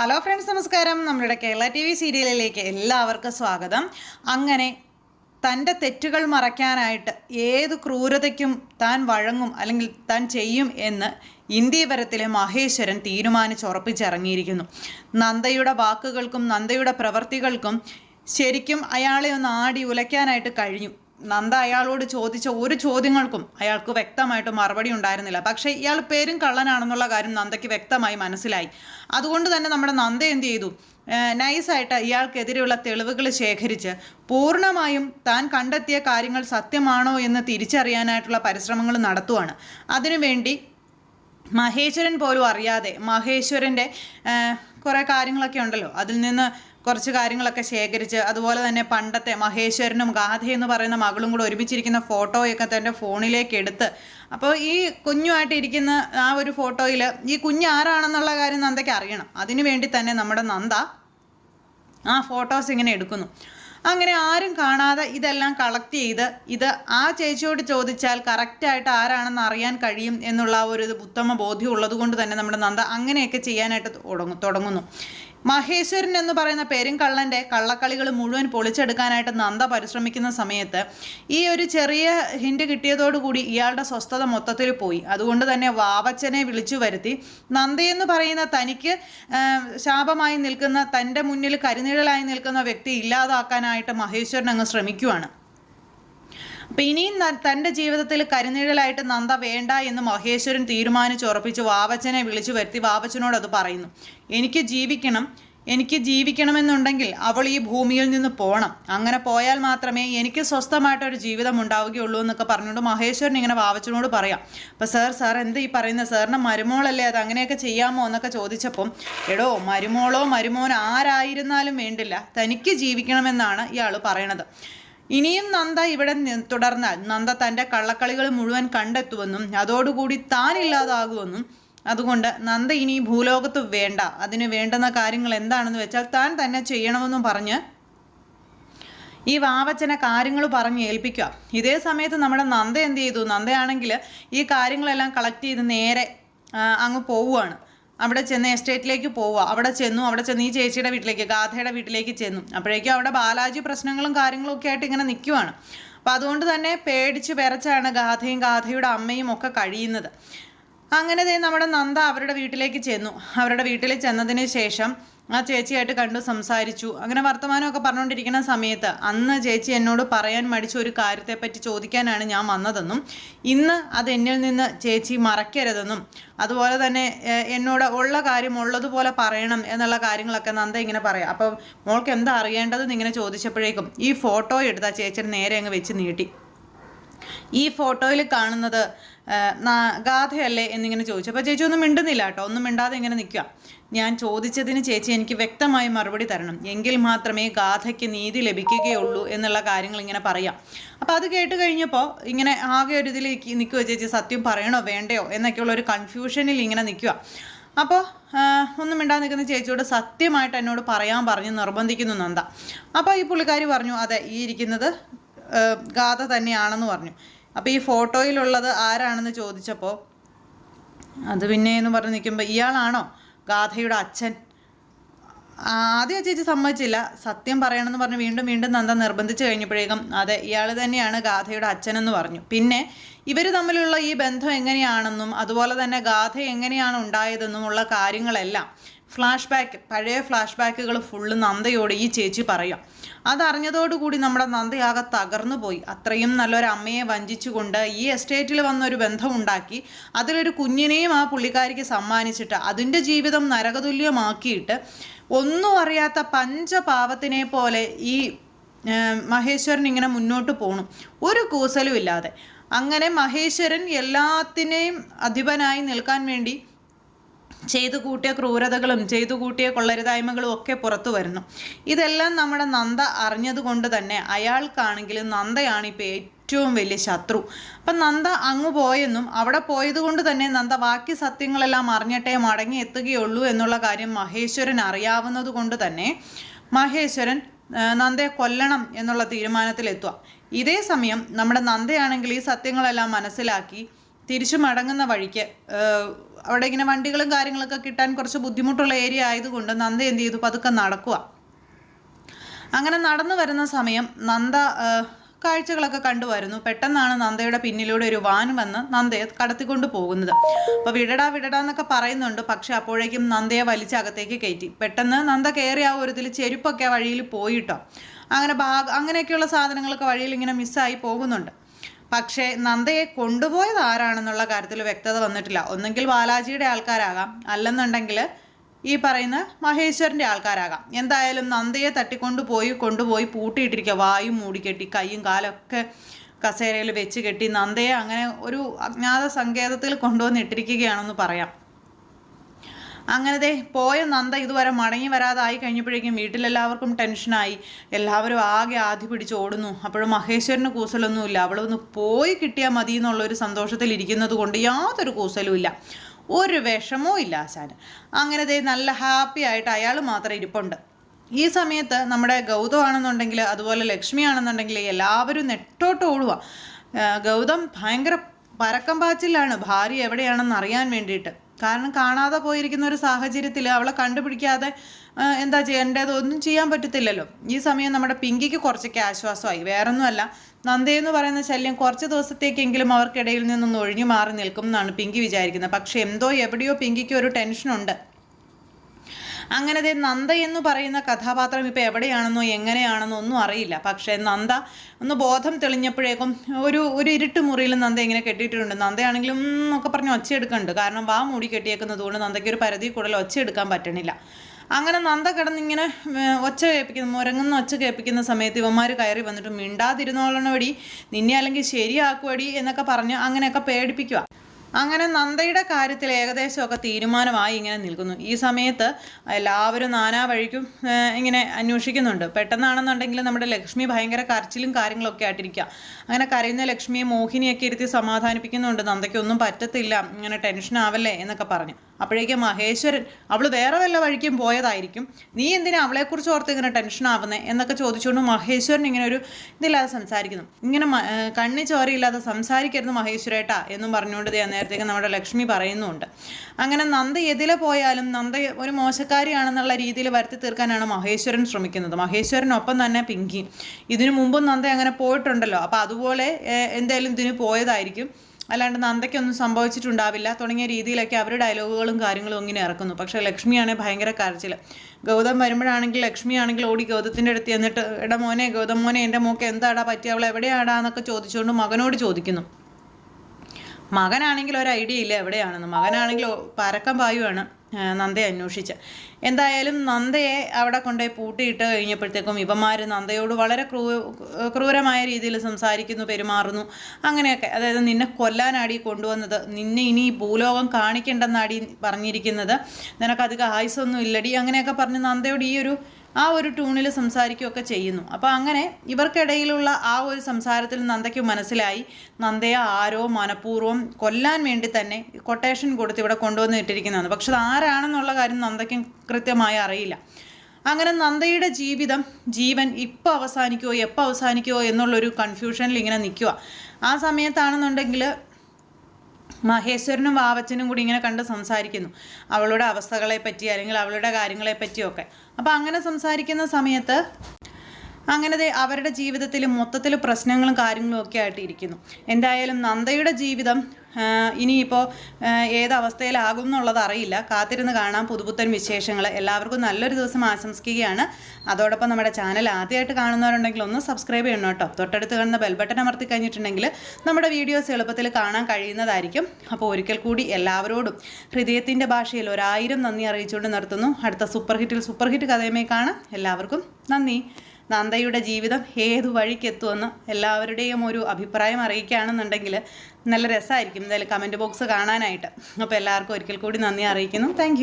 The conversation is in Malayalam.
ഹലോ ഫ്രണ്ട്സ് നമസ്കാരം. നമ്മുടെ കേരള ടി വി സീരിയലിലേക്ക് എല്ലാവർക്കും സ്വാഗതം. അങ്ങനെ തന്റെ തെറ്റുകൾ മറയ്ക്കാനായിട്ട് ഏത് ക്രൂരതയ്ക്കും താൻ വഴങ്ങും അല്ലെങ്കിൽ താൻ ചെയ്യും എന്ന് ഇന്ത്യവരത്തിലെ മഹേശ്വരൻ തീരുമാനിച്ചുറപ്പിച്ചിറങ്ങിയിരിക്കുന്നു. നന്ദയുടെ വാക്കുകൾക്കും നന്ദയുടെ പ്രവൃത്തികൾക്കും ശരിക്കും അയാളെ ഒന്ന് ആടി ഉലയ്ക്കാനായിട്ട് കഴിഞ്ഞു. നന്ദ അയാളോട് ചോദിച്ച ഒരു ചോദ്യങ്ങൾക്കും അയാൾക്ക് വ്യക്തമായിട്ട് മറുപടി ഉണ്ടായിരുന്നില്ല. പക്ഷേ ഇയാൾ പേരും കള്ളനാണെന്നുള്ള കാര്യം നന്ദയ്ക്ക് വ്യക്തമായി മനസ്സിലായി. അതുകൊണ്ട് തന്നെ നമ്മുടെ നന്ദ എന്ത് ചെയ്തു? നൈസായിട്ട് ഇയാൾക്കെതിരെയുള്ള തെളിവുകൾ ശേഖരിച്ച് പൂർണമായും താൻ കണ്ടെത്തിയ കാര്യങ്ങൾ സത്യമാണോ എന്ന് തിരിച്ചറിയാനായിട്ടുള്ള പരിശ്രമങ്ങൾ നടത്തുവാണ്. അതിനുവേണ്ടി മഹേശ്വരൻ പോലും അറിയാതെ മഹേശ്വരന്റെ കുറേ കാര്യങ്ങളൊക്കെ ഉണ്ടല്ലോ. അതിൽ നിന്ന് കുറച്ച് കാര്യങ്ങളൊക്കെ ശേഖരിച്ച് അതുപോലെ തന്നെ പണ്ടത്തെ മഹേശ്വരനും ഗാഥ എന്ന് പറയുന്ന മകളും കൂടെ ഒരുമിച്ചിരിക്കുന്ന ഫോട്ടോയൊക്കെ തന്റെ ഫോണിലേക്ക് എടുത്ത് അപ്പോൾ ഈ കുഞ്ഞുമായിട്ട് ഇരിക്കുന്ന ആ ഒരു ഫോട്ടോയിൽ ഈ കുഞ്ഞ് ആരാണെന്നുള്ള കാര്യം നന്ദയ്ക്ക് അറിയണം. അതിനു വേണ്ടി തന്നെ നമ്മുടെ നന്ദ ആ ഫോട്ടോസ് ഇങ്ങനെ എടുക്കുന്നു. അങ്ങനെ ആരും കാണാതെ ഇതെല്ലാം കളക്ട് ചെയ്ത് ഇത് ആ ചേച്ചിയോട് ചോദിച്ചാൽ കറക്റ്റായിട്ട് ആരാണെന്ന് അറിയാൻ കഴിയും എന്നുള്ള ഒരു ഉത്തമ ബോധ്യം ഉള്ളത് കൊണ്ട് തന്നെ നമ്മുടെ നന്ദ അങ്ങനെയൊക്കെ ചെയ്യാനായിട്ട് തുടങ്ങും തുടങ്ങുന്നു. മഹേശ്വരൻ എന്ന് പറയുന്ന പേരും കള്ളന്റെ കള്ളക്കളികൾ മുഴുവൻ പൊളിച്ചെടുക്കാനായിട്ട് നന്ദ പരിശ്രമിക്കുന്ന സമയത്ത് ഈ ഒരു ചെറിയ ഹിൻഡ് കിട്ടിയതോടുകൂടി ഇയാളുടെ സ്വസ്ഥത മൊത്തത്തിൽ പോയി. അതുകൊണ്ട് തന്നെ വാവച്ചനെ വിളിച്ചു വരുത്തി. നന്ദയെന്ന് പറയുന്ന തനിക്ക് ശാപമായി നിൽക്കുന്ന തന്റെ മുന്നിൽ കരിനിഴലായി നിൽക്കുന്ന വ്യക്തി ഇല്ലാതാക്കാനായിട്ട് മഹേശ്വരൻ അങ്ങ് ശ്രമിക്കുവാണ്. അപ്പം ഇനിയും തന്റെ ജീവിതത്തിൽ കരുനീഴലായിട്ട് നന്ദ വേണ്ട എന്ന് മഹേശ്വരൻ തീരുമാനിച്ചുറപ്പിച്ച് വാവച്ചനെ വിളിച്ചു വരുത്തി വാവച്ചനോട് അത് പറയുന്നു. എനിക്ക് ജീവിക്കണം എനിക്ക് ജീവിക്കണമെന്നുണ്ടെങ്കിൽ അവൾ ഈ ഭൂമിയിൽ നിന്ന് പോകണം അങ്ങനെ പോയാൽ മാത്രമേ എനിക്ക് സ്വസ്ഥമായിട്ടൊരു ജീവിതം ഉണ്ടാവുകയുള്ളൂ എന്നൊക്കെ പറഞ്ഞുകൊണ്ട് മഹേശ്വരൻ ഇങ്ങനെ വാവച്ചനോട് പറയാം. അപ്പോൾ സർ സാർ എന്ത് ഈ പറയുന്നത്? സാറിന്റെ മരുമോളല്ലേ അത്? അങ്ങനെയൊക്കെ ചെയ്യാമോ എന്നൊക്കെ ചോദിച്ചപ്പം എടോ മരുമോളോ മരുമോൻ ആരായിരുന്നാലും വേണ്ടില്ല തനിക്ക് ജീവിക്കണമെന്നാണ് ഇയാൾ പറയണത്. ഇനിയും നന്ദ ഇവിടെ തുടർന്നാൽ നന്ദ തന്റെ കള്ളക്കളികൾ മുഴുവൻ കണ്ടെത്തുമെന്നും അതോടുകൂടി താൻ ഇല്ലാതാകുമെന്നും. അതുകൊണ്ട് നന്ദ ഇനി ഭൂലോകത്ത് വേണ്ട. അതിന് വേണ്ടുന്ന കാര്യങ്ങൾ എന്താണെന്ന് വെച്ചാൽ താൻ തന്നെ ചെയ്യണമെന്നും പറഞ്ഞ് ഈ വാവച്ചനെ കാര്യങ്ങൾ പറഞ്ഞ് ഏൽപ്പിക്കുക. ഇതേ സമയത്ത് നമ്മുടെ നന്ദ എന്ത് ചെയ്തു? നന്ദയാണെങ്കിൽ ഈ കാര്യങ്ങളെല്ലാം കളക്ട് ചെയ്ത് നേരെ അങ്ങ് പോവുകയാണ്. അവിടെ ചെന്ന് എസ്റ്റേറ്റിലേക്ക് പോവുക. അവിടെ ചെന്നു അവിടെ ചെന്ന് ഈ ചേച്ചിയുടെ വീട്ടിലേക്ക് ഗാഥയുടെ വീട്ടിലേക്ക് ചെന്നു. അപ്പോഴേക്കും അവിടെ ബാലാജി പ്രശ്നങ്ങളും കാര്യങ്ങളും ഒക്കെ ആയിട്ട് ഇങ്ങനെ നിൽക്കുവാണ് അപ്പോൾ അതുകൊണ്ട് തന്നെ പേടിച്ച് വിറച്ചാണ് ഗാഥയും ഗാഥയുടെ അമ്മയും ഒക്കെ കഴിയുന്നത്. അങ്ങനെ നമ്മുടെ നന്ദ അവരുടെ വീട്ടിലേക്ക് ചെന്നു. അവരുടെ വീട്ടിൽ ചെന്നതിന് ശേഷം ആ ചേച്ചിയായിട്ട് കണ്ടു സംസാരിച്ചു. അങ്ങനെ വർത്തമാനമൊക്കെ പറഞ്ഞുകൊണ്ടിരിക്കുന്ന സമയത്ത് അന്ന് ചേച്ചി എന്നോട് പറയാൻ മടിച്ച ഒരു കാര്യത്തെപ്പറ്റി ചോദിക്കാനാണ് ഞാൻ വന്നതെന്നും ഇന്ന് അത് എന്നിൽ നിന്ന് ചേച്ചി മറക്കരുതെന്നും അതുപോലെ തന്നെ എന്നോട് ഉള്ള കാര്യം ഉള്ളതുപോലെ പറയണം എന്നുള്ള കാര്യങ്ങളൊക്കെ നന്ദ ഇങ്ങനെ പറയാം. അപ്പം മോൾക്ക് എന്താ അറിയേണ്ടതെന്ന് ഇങ്ങനെ ചോദിച്ചപ്പോഴേക്കും ഈ ഫോട്ടോ എടുത്താൽ ചേച്ചിയുടെ നേരെ അങ്ങ് വെച്ച് നീട്ടി. ഈ ഫോട്ടോയിൽ കാണുന്നത് ഗാഥയല്ലേ എന്നിങ്ങനെ ചോദിച്ചു. അപ്പോൾ ചേച്ചി ഒന്നും മിണ്ടുന്നില്ല കേട്ടോ. ഒന്നും മിണ്ടാതെ ഇങ്ങനെ നിൽക്കുക ഞാൻ ചോദിച്ചതിന് ചേച്ചി എനിക്ക് വ്യക്തമായി മറുപടി തരണം. എങ്കിൽ മാത്രമേ ഗാഥയ്ക്ക് നീതി ലഭിക്കുകയുള്ളൂ എന്നുള്ള കാര്യങ്ങൾ ഇങ്ങനെ പറയാം. അപ്പോൾ അത് കേട്ട് കഴിഞ്ഞപ്പോൾ ഇങ്ങനെ ആകെ ഒരു ഇതിൽ നിൽക്കുക ചേച്ചി. സത്യം പറയണോ വേണ്ടയോ എന്നൊക്കെയുള്ള ഒരു കൺഫ്യൂഷനിൽ ഇങ്ങനെ നിൽക്കുക അപ്പോൾ ഒന്നും മിണ്ടാതെ നിൽക്കുന്ന ചേച്ചിയോട് സത്യമായിട്ട് എന്നോട് പറയാൻ പറഞ്ഞ് നിർബന്ധിക്കുന്നു നന്ദ. അപ്പോൾ ഈ പുള്ളിക്കാരി പറഞ്ഞു അതെ ഈ ഇരിക്കുന്നത് ഗാഥ തന്നെയാണെന്ന് പറഞ്ഞു. അപ്പോൾ ഈ ഫോട്ടോയിലുള്ളത് ആരാണെന്ന് ചോദിച്ചപ്പോൾ അത് പിന്നെ എന്ന് പറഞ്ഞ് നിൽക്കുമ്പോൾ ഇയാളാണോ ഗാഥയുടെ അച്ഛൻ? ആദ്യം ചേച്ചി സമ്മതിച്ചില്ല. സത്യം പറയണമെന്ന് പറഞ്ഞ് വീണ്ടും വീണ്ടും നന്ദ നിർബന്ധിച്ച് കഴിഞ്ഞപ്പോഴേക്കും അതെ ഇയാൾ തന്നെയാണ് ഗാഥയുടെ അച്ഛനെന്ന് പറഞ്ഞു. പിന്നെ ഇവർ തമ്മിലുള്ള ഈ ബന്ധം എങ്ങനെയാണെന്നും അതുപോലെ തന്നെ ഗാഥ എങ്ങനെയാണ് ഉണ്ടായതെന്നും ഉള്ള കാര്യങ്ങളെല്ലാം ഫ്ലാഷ് ബാക്ക് പഴയ ഫ്ലാഷ് ബാക്കുകൾ ഫുള്ള് നന്ദയോട് ഈ ചേച്ചി പറയാം. അതറിഞ്ഞതോടുകൂടി നമ്മുടെ നന്ദയാകെ തകർന്നു പോയി അത്രയും നല്ലൊരു അമ്മയെ വഞ്ചിച്ചുകൊണ്ട് ഈ എസ്റ്റേറ്റിൽ വന്നൊരു ബന്ധമുണ്ടാക്കി അതിലൊരു കുഞ്ഞിനെയും ആ പുള്ളിക്കാരിക്ക് സമ്മാനിച്ചിട്ട് അതിന്റെ ജീവിതം നരകതുല്യമാക്കിയിട്ട് ഒന്നും അറിയാത്ത പഞ്ചപാവത്തിനെ പോലെ ഈ മഹേശ്വരൻ ഇങ്ങനെ മുന്നോട്ട് പോണു. ഒരു കൂസലും ഇല്ലാതെ. അങ്ങനെ മഹേശ്വരൻ എല്ലാത്തിനെയും അധിപനായി നിൽക്കാൻ വേണ്ടി ചെയ്തു കൂട്ടിയ ക്രൂരതകളും ചെയ്തു കൂട്ടിയ കൊള്ളരുതായ്മകളും ഒക്കെ പുറത്തു വരുന്നു. ഇതെല്ലാം നമ്മുടെ നന്ദ അറിഞ്ഞതുകൊണ്ട് തന്നെ അയാൾക്കാണെങ്കിലും നന്ദയാണ് ഇപ്പോൾ ഏറ്റവും വലിയ ശത്രു. അപ്പം നന്ദ അങ്ങ് പോയെന്നും അവിടെ പോയതുകൊണ്ട് തന്നെ നന്ദ ബാക്കി സത്യങ്ങളെല്ലാം അറിഞ്ഞിട്ടേ മടങ്ങി എത്തുകയുള്ളൂ എന്നുള്ള കാര്യം മഹേശ്വരൻ അറിയാവുന്നത് കൊണ്ട് തന്നെ മഹേശ്വരൻ നന്ദയെ കൊല്ലണം എന്നുള്ള തീരുമാനത്തിലെത്തുക. ഇതേ സമയം നമ്മുടെ നന്ദയാണെങ്കിൽ ഈ സത്യങ്ങളെല്ലാം മനസ്സിലാക്കി തിരിച്ചു മടങ്ങുന്ന വഴിക്ക് അവിടെ ഇങ്ങനെ വണ്ടികളും കാര്യങ്ങളൊക്കെ കിട്ടാൻ കുറച്ച് ബുദ്ധിമുട്ടുള്ള ഏരിയ ആയതുകൊണ്ട് നന്ദ എന്ത് ചെയ്തു? പതുക്കെ നടക്കുക അങ്ങനെ നടന്നു വരുന്ന സമയം നന്ദ കാഴ്ചകളൊക്കെ കണ്ടുവരുന്നു പെട്ടെന്നാണ് നന്ദയുടെ പിന്നിലൂടെ ഒരു വാൻ വന്ന് നന്ദയെ കടത്തിക്കൊണ്ട് പോകുന്നത്. അപ്പോൾ വിടടാ വിടടാ എന്നൊക്കെ പറയുന്നുണ്ട്. പക്ഷെ അപ്പോഴേക്കും നന്ദയെ വലിച്ച് അകത്തേക്ക് കയറ്റി. പെട്ടെന്ന് നന്ദ കയറി ആ ഒരു ഇതിൽ ചെരുപ്പൊക്കെ വഴിയിൽ പോയിട്ടോ അങ്ങനെ ബാഗ് അങ്ങനെയൊക്കെയുള്ള സാധനങ്ങളൊക്കെ വഴിയിൽ ഇങ്ങനെ മിസ്സായി പോകുന്നുണ്ട്. പക്ഷേ നന്ദയെ കൊണ്ടുപോയത് ആരാണെന്നുള്ള കാര്യത്തിൽ വ്യക്തത വന്നിട്ടില്ല. ഒന്നെങ്കിൽ ബാലാജിയുടെ ആൾക്കാരാകാം. അല്ലെന്നുണ്ടെങ്കിൽ ഈ പറയുന്ന മഹേശ്വരന്റെ ആൾക്കാരാകാം. എന്തായാലും നന്ദയെ തട്ടിക്കൊണ്ട് പോയി കൊണ്ടുപോയി പൂട്ടിയിട്ടിരിക്കുക. വായും മൂടിക്കെട്ടി കൈയും കാലൊക്കെ കസേരയിൽ വെച്ച് കെട്ടി നന്ദയെ അങ്ങനെ ഒരു അജ്ഞാത സങ്കേതത്തിൽ കൊണ്ടുവന്നിട്ടിരിക്കുകയാണെന്ന് പറയാം. അങ്ങനത്തെ പോയ നന്ദ ഇതുവരെ മടങ്ങി വരാതായി കഴിഞ്ഞപ്പോഴേക്കും വീട്ടിലെല്ലാവർക്കും ടെൻഷനായി. എല്ലാവരും ആകെ ആധി പിടിച്ച് ഓടുന്നു. അപ്പോഴും മഹേശ്വരന് കൂസലൊന്നുമില്ല. അവളൊന്ന് പോയി കിട്ടിയാൽ മതി എന്നുള്ളൊരു സന്തോഷത്തിൽ ഇരിക്കുന്നത് കൊണ്ട് യാതൊരു കൂസലും ഇല്ല. ഒരു വിഷമവും ഇല്ല ആശാൻ അങ്ങനത്തെ നല്ല ഹാപ്പി ആയിട്ട് അയാൾ മാത്രം ഇരിപ്പുണ്ട്. ഈ സമയത്ത് നമ്മുടെ ഗൗതമാണെന്നുണ്ടെങ്കിൽ അതുപോലെ ലക്ഷ്മി ആണെന്നുണ്ടെങ്കിൽ എല്ലാവരും നെട്ടോട്ട് ഓടുക ഗൗതം ഭയങ്കര പരക്കം പാച്ചിലാണ്. ഭാര്യ എവിടെയാണെന്ന് അറിയാൻ വേണ്ടിയിട്ട്. കാരണം കാണാതെ പോയിരിക്കുന്ന ഒരു സാഹചര്യത്തിൽ അവളെ കണ്ടുപിടിക്കാതെ എന്താ ചെയ്യേണ്ടത്? ഒന്നും ചെയ്യാൻ പറ്റത്തില്ലല്ലോ. ഈ സമയം നമ്മുടെ പിങ്കിക്ക് കുറച്ചൊക്കെ ആശ്വാസമായി. വേറൊന്നുമല്ല. നന്ദയെന്ന് പറയുന്ന ശല്യം കുറച്ച് ദിവസത്തേക്കെങ്കിലും അവർക്കിടയിൽ നിന്നൊന്ന് ഒഴിഞ്ഞു മാറി നിൽക്കും എന്നാണ് പിങ്കി വിചാരിക്കുന്നത്. പക്ഷെ എന്തോ എവിടെയോ പിങ്കിക്ക് ഒരു ടെൻഷനുണ്ട്. അങ്ങനെ ദേ നന്ദ എന്ന് പറയുന്ന കഥാപാത്രം ഇപ്പോൾ എവിടെയാണെന്നോ എങ്ങനെയാണെന്നോ ഒന്നും അറിയില്ല. പക്ഷേ നന്ദ ഒന്ന് ബോധം തെളിഞ്ഞപ്പോഴേക്കും ഒരു ഒരു ഇരുട്ട് മുറിയിൽ നന്ദ ഇങ്ങനെ കെട്ടിയിട്ടുണ്ട് നന്ദയാണെങ്കിലും എന്നൊക്കെ പറഞ്ഞ് ഒച്ചയെടുക്കുന്നുണ്ട് കാരണം വാ മൂടി കെട്ടിയേക്കുന്നത് കൊണ്ട് നന്ദയ്ക്ക് ഒരു പരിധി കൂടുതൽ ഒച്ചയെടുക്കാൻ പറ്റണില്ല. അങ്ങനെ നന്ദ കിടന്നിങ്ങനെ ഒച്ച കേൾപ്പിക്കുന്നു മുരങ്ങുന്ന ഒച്ച കേൾപ്പിക്കുന്ന സമയത്ത് ഇവന്മാർ കയറി വന്നിട്ട് മിണ്ടാതിരുന്നോളണവടി നിന്നെ അല്ലെങ്കിൽ ശരിയാക്കുവടി എന്നൊക്കെ പറഞ്ഞ് അങ്ങനെയൊക്കെ പേടിപ്പിക്കുക അങ്ങനെ നന്ദയുടെ കാര്യത്തിൽ ഏകദേശമൊക്കെ തീരുമാനമായി ഇങ്ങനെ നിൽക്കുന്നു. ഈ സമയത്ത് എല്ലാവരും നാനാ വഴിക്കും ഇങ്ങനെ അന്വേഷിക്കുന്നുണ്ട്. പെട്ടെന്നാണെന്നുണ്ടെങ്കിൽ നമ്മുടെ ലക്ഷ്മി ഭയങ്കര കരച്ചിലും കാര്യങ്ങളൊക്കെ ആയിട്ടിരിക്കുക. അങ്ങനെ കരയുന്ന ലക്ഷ്മിയെ മോഹിനിയൊക്കെ ഇരുത്തി സമാധാനിപ്പിക്കുന്നുണ്ട്. നന്ദയ്ക്കൊന്നും പറ്റത്തില്ല. ഇങ്ങനെ ടെൻഷൻ ആവല്ലേ എന്നൊക്കെ പറഞ്ഞു. അപ്പോഴേക്കും മഹേശ്വരൻ അവൾ വേറെ വല്ല വഴിക്കും പോയതായിരിക്കും. നീ എന്തിനാ അവളെക്കുറിച്ച് ഓർത്ത് ഇങ്ങനെ ടെൻഷൻ ആവുന്നേ? എന്നൊക്കെ ചോദിച്ചുകൊണ്ട് മഹേശ്വരൻ ഇങ്ങനെ ഒരു ഇതില്ലാതെ സംസാരിക്കുന്നു. ഇങ്ങനെ കണ്ണി ചോരയില്ലാതെ സംസാരിക്കരുത് മഹേശ്വരേട്ടാ എന്നും പറഞ്ഞുകൊണ്ട് ദേ നേരത്തേക്ക് നമ്മുടെ ലക്ഷ്മി പറയുന്നുണ്ട്. അങ്ങനെ നന്ദ എതിലെ പോയാലും നന്ദ ഒരു മോശക്കാരിയാണെന്നുള്ള രീതിയിൽ വരുത്തി തീർക്കാനാണ് മഹേശ്വരൻ ശ്രമിക്കുന്നത്. മഹേശ്വരനൊപ്പം തന്നെ പിങ്കി. ഇതിനു മുമ്പും നന്ദ അങ്ങനെ പോയിട്ടുണ്ടല്ലോ. അപ്പോൾ അതുപോലെ എന്തായാലും ഇതിന് പോയതായിരിക്കും. അല്ലാണ്ട് നന്ദയ്ക്കൊന്നും സംഭവിച്ചിട്ടുണ്ടാവില്ല. തുടങ്ങിയ രീതിയിലൊക്കെ അവർ ഡയലോഗുകളും കാര്യങ്ങളും ഇങ്ങനെ ഇറക്കുന്നു. പക്ഷേ ലക്ഷ്മിയാണെങ്കിൽ ഭയങ്കര കരച്ചിൽ ഗൗതം വരുമ്പോഴാണെങ്കിൽ ലക്ഷ്മിയാണെങ്കിൽ ഓടി ഗൗതത്തിന്റെ അടുത്ത് എന്നിട്ട് എടാ മോനെ ഗൗതം മോനെ എന്റെ മോക്ക് എന്താടാ പറ്റിയ? അവൾ എവിടെയാടാ എന്നൊക്കെ ചോദിച്ചുകൊണ്ട് മകനോട് ചോദിക്കുന്നു. മകനാണെങ്കിൽ ഒരു ഐഡിയ ഇല്ല എവിടെയാണെന്ന്. മകനാണെങ്കിൽ പരക്കം പായുവാണ് നന്ദയെ അന്വേഷിച്ച്. എന്തായാലും നന്ദയെ അവിടെ കൊണ്ടുപോയി പൂട്ടിയിട്ട് കഴിഞ്ഞപ്പോഴത്തേക്കും ഇവന്മാർ നന്ദയോട് വളരെ ക്രൂ ക്രൂരമായ രീതിയിൽ സംസാരിക്കുന്നു പെരുമാറുന്നു. അങ്ങനെയൊക്കെ. അതായത് നിന്നെ കൊല്ലാനാടി കൊണ്ടുവന്നത്. നിന്നെ ഇനി ഭൂലോകം കാണിക്കേണ്ടെന്നാടി പറഞ്ഞിരിക്കുന്നത്. നിനക്കധികം ആയുസൊന്നും ഇല്ലടി. അങ്ങനെയൊക്കെ പറഞ്ഞ് നന്ദയോട് ഈ ഒരു ആ ഒരു ട്യൂണിൽ സംസാരിക്കുകയൊക്കെ ചെയ്യുന്നു. അപ്പോൾ അങ്ങനെ ഇവർക്കിടയിലുള്ള ആ ഒരു സംസാരത്തിൽ നന്ദയ്ക്ക് മനസ്സിലായി. നന്ദയെ ആരോ മനഃപൂർവം കൊല്ലാൻ വേണ്ടി തന്നെ കൊട്ടേഷൻ കൊടുത്ത് ഇവിടെ കൊണ്ടുവന്ന് ഇട്ടിരിക്കുന്നതാണ്. പക്ഷെ അത് ആരാണെന്നുള്ള കാര്യം നന്ദയ്ക്കും കൃത്യമായി അറിയില്ല. അങ്ങനെ നന്ദയുടെ ജീവിതം ജീവൻ ഇപ്പോൾ അവസാനിക്കുമോ എപ്പോൾ അവസാനിക്കുമോ എന്നുള്ളൊരു കൺഫ്യൂഷനിൽ ഇങ്ങനെ നിൽക്കുക. ആ സമയത്താണെന്നുണ്ടെങ്കിൽ മഹേശ്വരനും വാവച്ചനും കൂടി ഇങ്ങനെ കണ്ട് സംസാരിക്കുന്നു. അവളുടെ അവസ്ഥകളെപ്പറ്റി അല്ലെങ്കിൽ അവളുടെ കാര്യങ്ങളെപ്പറ്റിയൊക്കെ. അപ്പോൾ അങ്ങനെ സംസാരിക്കുന്ന സമയത്ത് അങ്ങനെ ദേ അവരുടെ ജീവിതത്തിൽ മൊത്തത്തിൽ പ്രശ്നങ്ങളും കാര്യങ്ങളും ഒക്കെ ആയിട്ട് ഇരിക്കുന്നു എന്തായാലും നന്ദയുടെ ജീവിതം ഇനിയിപ്പോൾ ഏതവസ്ഥയിലാകും എന്നുള്ളത് അറിയില്ല. കാത്തിരുന്ന് കാണാം പുതുപുത്തൻ വിശേഷങ്ങൾ എല്ലാവർക്കും നല്ലൊരു ദിവസം ആശംസിക്കുകയാണ്. അതോടൊപ്പം നമ്മുടെ ചാനൽ ആദ്യമായിട്ട് കാണുന്നവരുണ്ടെങ്കിൽ ഒന്ന് സബ്സ്ക്രൈബ് ചെയ്യണം കേട്ടോ. തൊട്ടടുത്ത് കാണുന്ന ബെൽബട്ടൺ അമർത്തി കഴിഞ്ഞിട്ടുണ്ടെങ്കിൽ നമ്മുടെ വീഡിയോസ് എളുപ്പത്തിൽ കാണാൻ കഴിയുന്നതായിരിക്കും. അപ്പോൾ ഒരിക്കൽ കൂടി എല്ലാവരോടും ഹൃദയത്തിന്റെ ഭാഷയിൽ ഒരായിരം നന്ദി അറിയിച്ചുകൊണ്ട് നിർത്തുന്നു. അടുത്ത സൂപ്പർ ഹിറ്റിൽ സൂപ്പർ ഹിറ്റ് കഥയുമായി കാണാം. എല്ലാവർക്കും നന്ദി. നന്ദയുടെ ജീവിതം ഏത് വഴിക്കെത്തുമെന്ന് എല്ലാവരുടെയും ഒരു അഭിപ്രായം അറിയിക്കുകയാണെന്നുണ്ടെങ്കിൽ നല്ല രസമായിരിക്കും എന്തായാലും കമന്റ് ബോക്സ് കാണാനായിട്ട്. അപ്പോൾ എല്ലാവർക്കും ഒരിക്കൽ കൂടി നന്ദി അറിയിക്കുന്നു. താങ്ക്